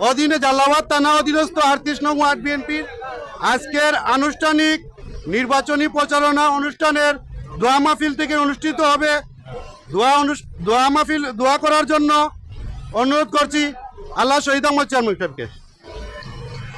অধীনে জালালাবাদ থানা অধীনস্থ আটত্রিশ নং ওয়ার্ড বিএনপির আজকের আনুষ্ঠানিক নির্বাচনী প্রচারণা অনুষ্ঠানের দোয়া মাহফিল থেকে অনুষ্ঠিত হবে। দোয়া দোয়া মাহফিল, দোয়া করার জন্য অনুরোধ করছি আল্লাহ শহীদ আহমদ চেয়ারম্যান সাহেবকে।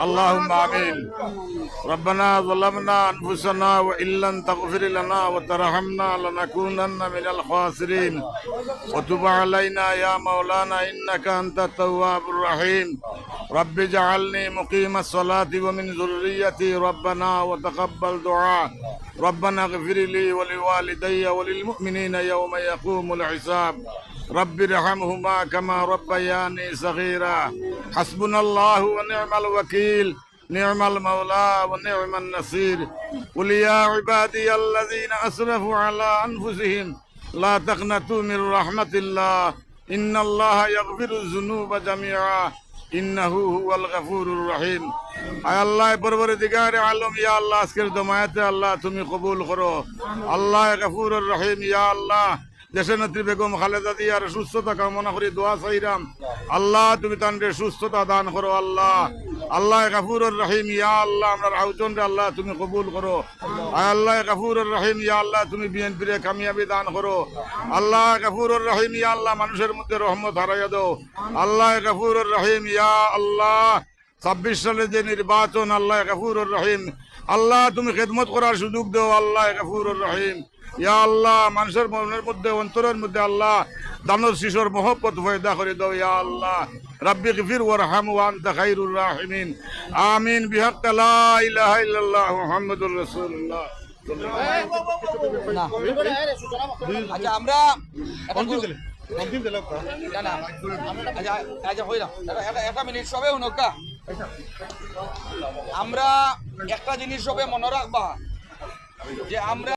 اللهم آمين. ربنا ظلمنا أنفسنا وإن لم تغفر لنا وترحمنا لنكونن من الخاسرين. وتب علينا يا مولانا إنك أنت التواب الرحيم. رب اجعلني مقيم الصلاة ومن ذريتي ربنا وتقبل دعاء. ربنا اغفر لي ولوالدي وللمؤمنين يوم يقوم الحساب. رب ارحمهما كما ربياني صغيرا حسبنا الله ونعم الوكيل نعم المولى ونعم النصير قل يا عبادي الذين اسرفوا على انفسهم لا تقنطوا من رحمة الله إن الله يغفر الذنوب جميعا إنه هو الغفور الرحيم আয় আল্লাহ পরবর্তীকার আলম ইয়া আল্লাহ আজকের দমায়াতে আল্লাহ তুমি কবুল করো আল্লাহ গফুর রহিম ইয়া আল্লাহ দেশের নেত্রী বেগম খালেদা দিয়ার সুস্থতা কামনা করি, দোয়া চাইরাম আল্লাহ, তুমি তান্ডে সুস্থতা দান করো, আল্লাহ। আল্লাহ গফুর রহিম, ইয়া আল্লাহ, আমরা আয়োজন আল্লাহ, তুমি কবুল করো। আল্লাহ গফুর রহিম, ইয়া আল্লাহ, তুমি বিএনপির কামিয়াবি দান করো। আল্লাহ গফুর রহিম, ইয়া আল্লাহ, মানুষের মধ্যে রহমত হারাইয়া দাও। আল্লাহ গফুর রহিম, ইয়া আল্লাহ। ছাব্বিশ সালে যে নির্বাচন আল্লাহ গফুর রহিম। আল্লাহ তুমি খেদমত করার সুযোগ দেও আল্লাহ গফুর রহিম। ইয়া আল্লাহ মানুষের মনের মধ্যে অন্তরের মধ্যে আল্লাহ দানব শিশুর মহব্বত ফয়দা করে দাও ইয়া আল্লাহ। রাব্বি গফির ওয়ারহাম ওয়া আনতা খাইরুর রাহিমিন। আমিন বিহাক্ক লা ইলাহা ইল্লাল্লাহ মুহাম্মাদুর রাসূলুল্লাহ। আচ্ছা আমরা না, না। আচ্ছা, আচ্ছা, হইলাম। একটা- একটা- একটা মিনিট সবে উনকা আমরা একটা জিনিস হবে মনে রাখবা যে আমরা